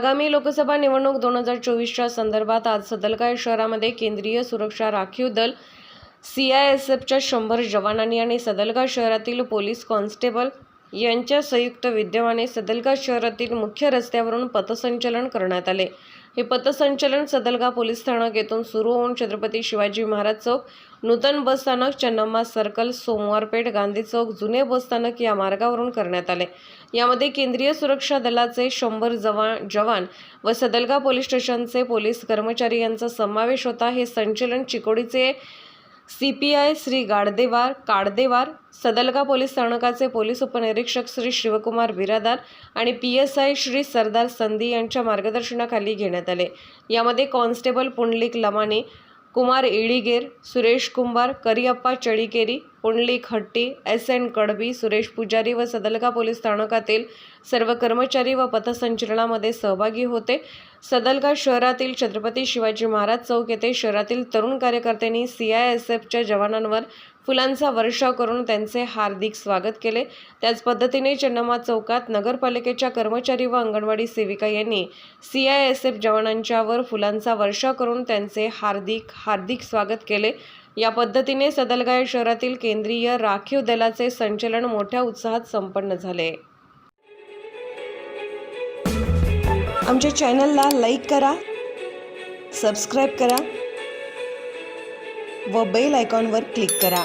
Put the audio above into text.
आगामी लोकसभा निवडणूक दोन हजार चोवीसच्या संदर्भात आज सदलगाय शहरामध्ये केंद्रीय सुरक्षा राखीव दल सी आय एस एफच्या शंभर जवानांनी आणि सदलगा शहरातील पोलीस कॉन्स्टेबल यांच्या संयुक्त विद्यमाने सदलगा शहरातील मुख्य रस्त्यावरून पथसंचलन करण्यात आले. हे पथसंचलन सदलगा पोलीस स्थानक येथून सुरू होऊन छत्रपती शिवाजी महाराज चौक नूतन बस स्थानक चन्नम्मा सर्कल सोमवारपेठ गांधी चौक जुने बस स्थानक या मार्गावरून करण्यात आले. यामध्ये केंद्रीय सुरक्षा दलाचे शंभर जवान जवान व सदलगा पोलीस स्टेशनचे पोलीस कर्मचारी यांचा समावेश होता. हे संचलन चिकोडीचे C P I Shri Gaddewar Kaddewar Sadalga police स्थानकाचे पोलीस उपनिरीक्षक श्री शिवकुमार बिरादार आणि P S I Shri Sardar Sandhi यांच्या मार्गदर्शनाखाली घेण्यात आले. यामध्ये constable Pundalik Lamane Kumar Iliger Suresh Kumbhar Kariyappa Chalikeri Pundalik Hatti S N कडबी Suresh पुजारी व सदलगा पोलीस स्थानकातील सर्व कर्मचारी व पथसंचलनामध्ये सहभागी होते. सदलका शहरातील छत्रपती शिवाजी महाराज चौक येथे शहरातील तरुण कार्यकर्त्यांनी सी आय एस एफच्या जवानांवर फुलांचा वर्षाव करून त्यांचे हार्दिक स्वागत केले. त्याच पद्धतीने चन्नम्मा चौकात नगरपालिकेच्या कर्मचारी व अंगणवाडी सेविका यांनी सी आय एस एफ जवानांच्यावर फुलांचा वर्षाव करून त्यांचे हार्दिक हार्दिक स्वागत केले. या पद्धतीने सदलगाय शहरातील केंद्रीय राखीव दलाचे संचलन मोठ्या उत्साहात संपन्न झाले. आमच्या चॅनलला लाईक करा सबस्क्राईब करा व बेल आयकॉनवर क्लिक करा.